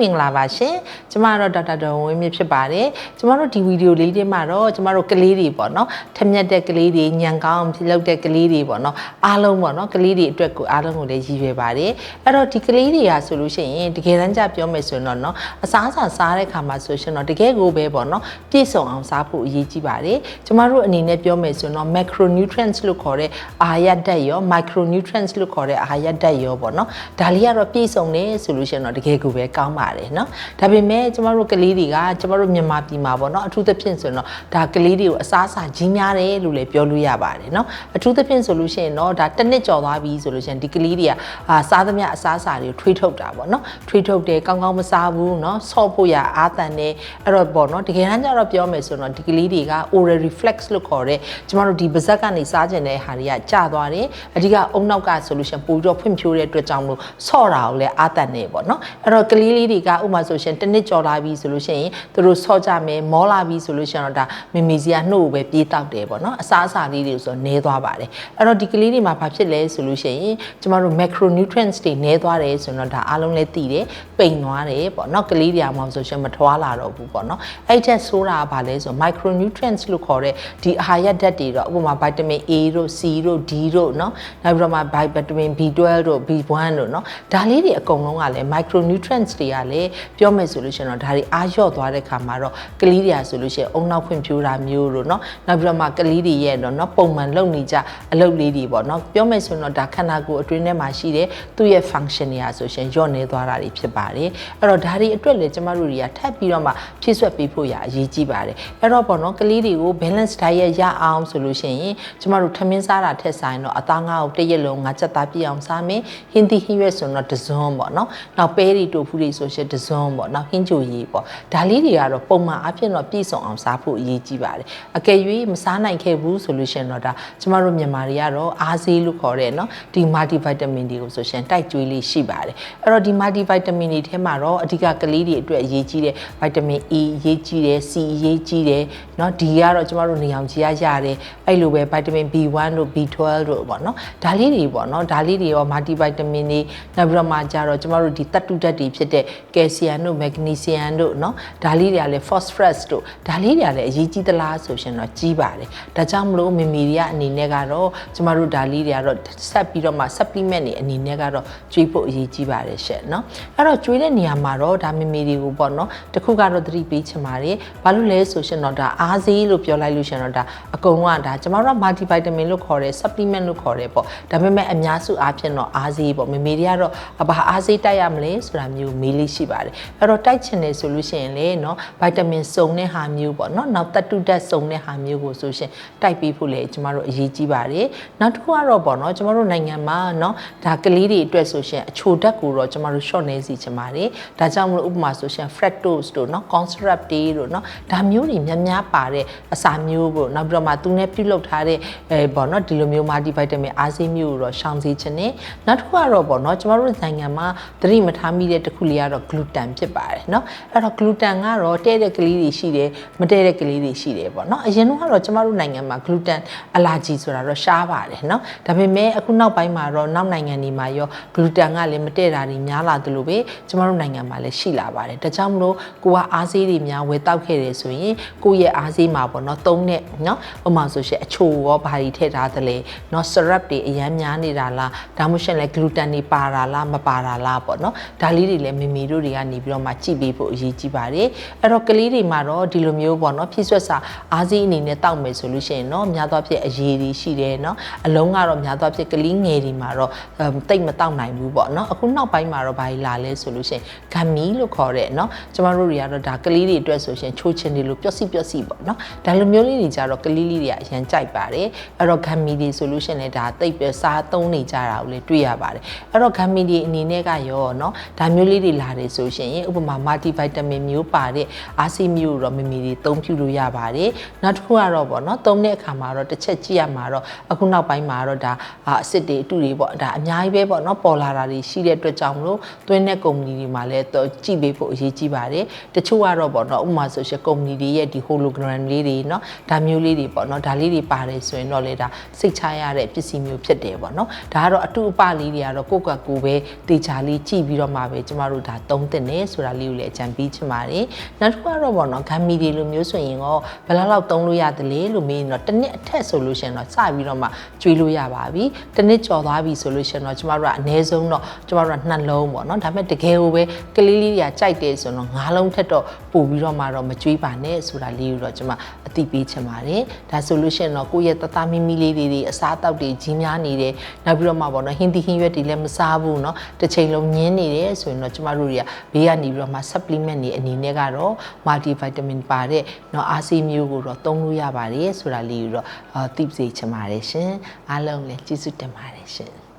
မင်္ဂလာပါရှင်ကျမတို့ဒေါက်တာဒေါ်ဝင်းမြင့်ဖြစ်ပါတယ်ကျမတို့ဒီဗီဒီယိုလေးတွေမှာတော့ကျမတို့ကလေးတွေပေါ့နော်ထက်မြက်တဲ့ကလေးတွေညံကောင်းဖြစ်လုပ်တဲ့ကလေးတွေပေါ့နော်အားလုံးပေါ့နော်ကလေးတွေအတွက်ကိုအားလုံးကိုလည်းရည်ရွယ်ပါတယ်အဲ့တော့ဒီကလေးတွေကဆိုလို့ရှိရင်တကယ်တမ်းကျပြောမယ်ဆိုရင်တော့နော်အစားအစာစားတဲ့ခါမှာဆိုရှင်တော့တကယ်ကိုပဲပေါ့နော်ပြည့်စုံအောင်စားဖို့အရေးကြီးပါတယ်ကျမတို့အနေနဲ့ပြောမယ်ဆိုရင်တော့ macronutrients လို့ခေါ်တဲ့အာဟာရဓာတ်ရော micronutrients လို့ခေါ်တဲ့အာဟာရဓာတ်ရောပေါ့နော်ဒါလေးကတော့ပြည့်စုံတယ်ဆိုလို့ရှိရင်တော့တကယ်ကိုပဲကောင်းပါတယ်เนาะဒါပေမဲ့ကျမတို့ကလေးတွေကကျမတို့မြန်မာပြည်မှာပေါ့เนาะအထူးသဖြင့်ဆိုရင်တော့ဒါကလေးတွေကိုအစားအစာကြီးများတယ်လို့လည်းပြောလို့ရပါတယ်เนาะအထူးသဖြင့်ဆိုလို့ရှိရင်တော့ဒါတစ်နှစ်ကျော်သွားပြီဆိုလို့ရှိရင်ဒီကလေးတွေကအာစားသမျှအစားအစာတွေကိုထွေးထုတ်တာပေါ့เนาะထွေးထုတ်တယ်ကောင်းကောင်းမစားဘူးเนาะဆော့ဖို့ရအားတန်တယ်အဲ့တော့ပေါ့เนาะတကယ်တမ်းကျတော့ပြောမယ်ဆိုတော့ဒီကလေးတွေက oral reflex လို့ခေါ်တဲ့ကျမတို့ဒီပါဇက်ကနေစားကျင်တဲ့ဟာတွေကကျသွားတယ်အဓိကအုံနောက်ကဆိုလို့ရှိရင်ပိုပြီးတော့ဖွံ့ဖြိုးတဲ့အတွက်ကြောင့်မလို့ဆော့တာကိုလည်းအားတန်နေပေါ့เนาะအဲ့တော့ကလေးလေးတွေ ကဥပမာဆိုရှင်တစ်နှစ်ကျော်လာပြီဆိုလို့ရှိရင်သူတို့ဆော့ကြမယ်မောလာပြီဆိုလို့ရှိရင်တော့ဒါမီမီစီကနှုတ်ကိုပဲပြေးတောက်တယ်ပေါ့နော်အစားအစာလေးတွေဆိုတော့နည်းသွားပါတယ်အဲ့တော့ဒီကလေးတွေမှာဘာဖြစ်လဲဆိုလို့ရှိရင်ကျမတို့ macronutrients တွေနည်းသွားတယ်ဆိုတော့ဒါအားလုံးလည်းသိတယ်ပိန်သွားတယ်ပေါ့နော်ကလေးတွေအောင်ဆိုရှင်မထွားလာတော့ဘူးပေါ့နော်အဲ့ထက်ဆိုးတာကဘာလဲဆို micronutrients လို့ခေါ်တဲ့ဒီအာဟာရဓာတ်တွေတော့ဥပမာ vitamin A တို့ C တို့ D တို့เนาะနောက်ပြီးတော့မှ vitamin B12 တို့ B1 တို့เนาะဒါလေးတွေအကုန်လုံးကလည်း micronutrients တွေက လည်းပြောမယ်ဆိုလို့ရှိရင်တော့ဒါတွေအားလျော့သွားတဲ့ခါမှာတော့ကလေးတွေကဆိုလို့ရှိရင်အုံနောက်ဖွံ့ဖြိုးတာမျိုးတို့เนาะနောက်ပြီးတော့မှကလေးတွေရဲ့တော့เนาะပုံမှန်လုပ်နေကြအလုပ်လေးတွေပေါ့เนาะပြောမယ်ဆိုရင်တော့ဒါခန္ဓာကိုယ်အတွင်းထဲမှာရှိတဲ့သူ့ရဲ့ function တွေကဆိုရှင်လျော့နေသွားတာတွေဖြစ်ပါတယ်အဲ့တော့ဒါတွေအတွက်လည်းကျမတို့တွေကထပ်ပြီးတော့မှဖြည့်ဆွက်ပေးဖို့ရအရေးကြီးပါတယ်အဲ့တော့ပေါ့เนาะကလေးတွေကို balance diet ရအောင်ဆိုလို့ရှိရင်ကျမတို့ထမင်းစားတာထက်ဆိုင်တော့အသားငါးကိုတစ်ရက်လုံးငါးချက်သားပြည့်အောင်စားမယ်ဟင်းသီးဟင်းရွက်ဆိုတော့တစွန်းပေါ့เนาะနောက်ပဲတွေတိုဖူးတွေဆိုရှင် င်ရင်တဇွန်ပေါ့နောက်ဟင်းကြိုရီပေါ့ဒါလေးတွေကတော့ပုံမှန်အဖြစ်တော့ပြည့်စုံအောင်စားဖို့အရေးကြီးပါတယ်အကယ်၍မစားနိုင်ခဲ့ဘူးဆိုလို့ရှိရင်တော့ဒါကျမတို့မြန်မာတွေကတော့အားစေးလို့ခေါ်တဲ့နော်ဒီ multivitamin တွေကိုဆိုရှင်တိုက်ကျွေးလေးရှိပါတယ်အဲ့တော့ဒီ multivitamin တွေထဲမှာတော့အဓိကကလေးတွေအတွက်အရေးကြီးတဲ့ vitamin E အရေးကြီးတယ် C အရေးကြီးတယ်နော်ဒီကတော့ကျမတို့နေအောင်ကြီးရရတယ်အဲ့လိုပဲ vitamin B1 တို့ B12 တို့ပေါ့နော်ဒါလေးတွေပေါ့နော်ဒါလေးတွေရော multivitamin တွေနောက်ပြီးတော့မှကြတော့ကျမတို့ဒီတတ္တုဓာတ်တွေဖြစ်တဲ့calcium တို့ magnesium တို့เนาะဒါလေးတွေကလည်း phosphorus တို့ဒါလေးတွေကလည်းအရေးကြီးသလားဆိုရှင်တော့ကြီးပါတယ်ဒါကြောင့်မလို့မမီတွေကအနေနဲ့ကတော့ကျမတို့ဒါလေးတွေကတော့ဆက်ပြီးတော့မှ supplement တွေအနေနဲ့ကတော့ကျွေးဖို့အရေးကြီးပါတယ်ရှင့်เนาะအဲ့တော့ကျွေးတဲ့နေရာမှာတော့ဒါမမီတွေကိုပေါ့เนาะတခုကတော့သတိပေးချင်ပါတယ်ဘာလို့လဲဆိုရှင်တော့ဒါအားစေးလို့ပြောလိုက်လို့ရှင်တော့ဒါအကုန်လုံးကဒါကျမတို့က multivitamin လို့ခေါ်တယ် supplement လို့ခေါ်တယ်ပေါ့ဒါပေမဲ့အများစုအားဖြင့်တော့အားစေးပေါ့မမေတွေကတော့ဘာအားစေးတိုက်ရမလဲဆိုတာမျိုးမေးလေးရှိ ပါတယ်အဲ့တော့တိုက်ချင်တယ်ဆိုလို့ရှိရင်လေเนาะ vitamin စုံတဲ့ဟာမျိုးပေါ့เนาะနောက်တတုဓာတ်စုံတဲ့ဟာမျိုးကိုဆိုရှင်တိုက်ပြီးဖို့လေကျမတို့အရေးကြီးပါတယ်နောက်တစ်ခုကတော့ပေါ့เนาะကျမတို့နိုင်ငံမှာเนาะဒါကလေးတွေအတွက်ဆိုရှင်အချိုဓာတ်ကိုတော့ကျမတို့ short နေစီချင်ပါတယ်ဒါကြောင့်မလို့ဥပမာဆိုရှင် fructose တို့เนาะ corn syrup တွေတို့เนาะဒါမျိုးတွေများများပါတဲ့အစာမျိုးပေါ့နောက်ပြီးတော့မှသူနဲ့ပြုလုပ်ထားတဲ့အဲပေါ့เนาะဒီလိုမျိုး multivitamin အားစေးမျိုးကိုတော့ရှောင်စေချင်တယ်နောက်တစ်ခုကတော့ပေါ့เนาะကျမတို့နိုင်ငံမှာသတိမထားမိတဲ့တစ်ခုလေးကတော့ gluten ဖြစ်ပါတယ်เนาะအဲ့တော့ gluten ကတော့တဲ့တဲ့ကလေးတွေရှိတယ်မတဲ့တဲ့ကလေးတွေရှိတယ်ပေါ့เนาะအရင်ကတော့ကျမတို့နိုင်ငံမှာ gluten allergy ဆိုတာတော့ရှားပါတယ်เนาะဒါပေမဲ့အခုနောက်ပိုင်းမှာတော့နောက်နိုင်ငံတွေမှာရော gluten ကလည်းမတဲ့တာတွေများလာသလိုပဲကျမတို့နိုင်ငံမှာလည်းရှိလာပါတယ်ဒါကြောင့်မလို့ကိုကအားစေးတွေများဝယ်တောက်ခဲ့တယ်ဆိုရင်ကိုယ့်ရဲ့အားစေးမှာပေါ့เนาะသုံးတဲ့เนาะဥပမာဆိုရှင်အချိုရောဘာတွေထည့်ထားသလဲเนาะ syrup တွေအများများနေတာလားဒါမှမဟုတ်လည်း gluten တွေပါတာလားမပါတာလားပေါ့เนาะဒါလေးတွေလည်းမမီတို့ တွေကနေပြီးတော့မှကြည့်ပေးဖို့အရေးကြီးပါတယ်အဲ့တော့ကလေးတွေမှာတော့ဒီလိုမျိုးပေါ့เนาะဖြည့်ဆွက်စာအားစေးအနေနဲ့တောက်မယ်ဆိုလို့ရှိရင်เนาะများသောအားဖြင့်အရည်တွေရှိတယ်เนาะအလုံးကတော့များသောအားဖြင့်ကလေးငယ်တွေမှာတော့တိတ်မတောက်နိုင်ဘူးပေါ့เนาะအခုနောက်ပိုင်းမှာတော့ဘာကြီးလာလဲဆိုလို့ရှိရင်ဂမ်မီလို့ခေါ်တဲ့เนาะကျမတို့တွေကတော့ဒါကလေးတွေအတွက်ဆိုရှင်ချိုးချင်တယ်လို့ပျော့စီပျော့စီပေါ့เนาะဒါလိုမျိုးလေးတွေကြတော့ကလေးလေးတွေကအရန်ကြိုက်ပါတယ်အဲ့တော့ဂမ်မီတွေဆိုလို့ရှိရင်လည်းဒါတိတ်ပြစားသုံးနေကြတာကိုလည်းတွေ့ရပါတယ်အဲ့တော့ဂမ်မီတွေအနေနဲ့ကရောเนาะဒါမျိုးလေးတွေလာတယ် ဆိုရှင်ဥပမာ multivitamin မျိုးပါတဲ့အားစီမျိုးတော့မမီတွေသုံးပြုလို့ရပါတယ်နောက်တစ်ခုကတော့ပေါ့เนาะသုံးတဲ့အခါမှာတော့တစ်ချက်ကြည့်ရမှာတော့အခုနောက်ပိုင်းမှာတော့ဒါအစ်စ်တွေအတူတွေပေါ့ဒါအများကြီးပဲပေါ့เนาะပေါ်လာတာတွေရှိတဲ့အတွက်ကြောင့်မလို့သွင်းတဲ့ကုမ္ပဏီတွေမှာလည်းကြည့်ပေးဖို့အရေးကြီးပါတယ်တချို့ကတော့ပေါ့เนาะဥပမာဆိုရှင်ကုမ္ပဏီတွေရဲ့ဒီ hologram လေးတွေเนาะဒါမျိုးလေးတွေပေါ့เนาะဒါလေးတွေပါတယ်ဆိုရင်တော့လေဒါစိတ်ချရတဲ့ပစ္စည်းမျိုးဖြစ်တယ်ပေါ့เนาะဒါကတော့အတူအပလေးတွေကတော့ကိုယ့်ကကိုယ်ပဲတေချာလေးကြည့်ပြီးတော့မှပဲကျမတို့ဒါသုံး သုံးသင့်တယ်ဆိုတာလေးကိုလည်းအကြံပေးချင်ပါတယ်နောက်တစ်ခုကတော့ပေါ့နော်ဂမ်မီတွေလိုမျိုးဆိုရင်ရောဘယ်လောက်လောက်သုံးလို့ရတယ်လဲလို့မေးရင်တော့တစ်နှစ်အထက်ဆိုလို့ရှိရင်တော့စပြီးတော့မှကျွေးလို့ရပါပြီတစ်နှစ်ကျော်သွားပြီဆိုလို့ရှိရင်တော့ကျမတို့ကအနည်းဆုံးတော့ကျမတို့ကနှလုံးပေါ့နော်ဒါပေမဲ့တကယ်ကိုပဲကလေးလေးတွေကကြိုက်တယ်ဆိုတော့ငါးလုံးထက်တော့ပို့ပြီးတော့မှတော့မကျွေးပါနဲ့ဆိုတာလေးကိုတော့ကျမအသိပေးချင်ပါတယ်ဒါဆိုလို့ရှိရင်တော့ကိုယ့်ရဲ့တသားမီမီလေးတွေတွေအစားအသောက်တွေကြီးများနေတယ်နောက်ပြီးတော့မှပေါ့နော်ဟင်းသီးဟင်းရွက်တွေလည်းမစားဘူးเนาะတစ်ချိန်လုံးညင်းနေတယ်ဆိုရင်တော့ကျမတို့တွေက ဘေးကနေပြီးတော့မှ supplement တွေအနေနဲ့ကတော့ multivitamin ပါတဲ့เนาะအားစီမျိုးကိုတော့သုံးလို့ရပါတယ်ဆိုတာလေးကိုတော့အာသိစေချင်ပါတယ်ရှင်အားလုံးလည်းကျေးဇူးတင်ပါတယ်ရှင်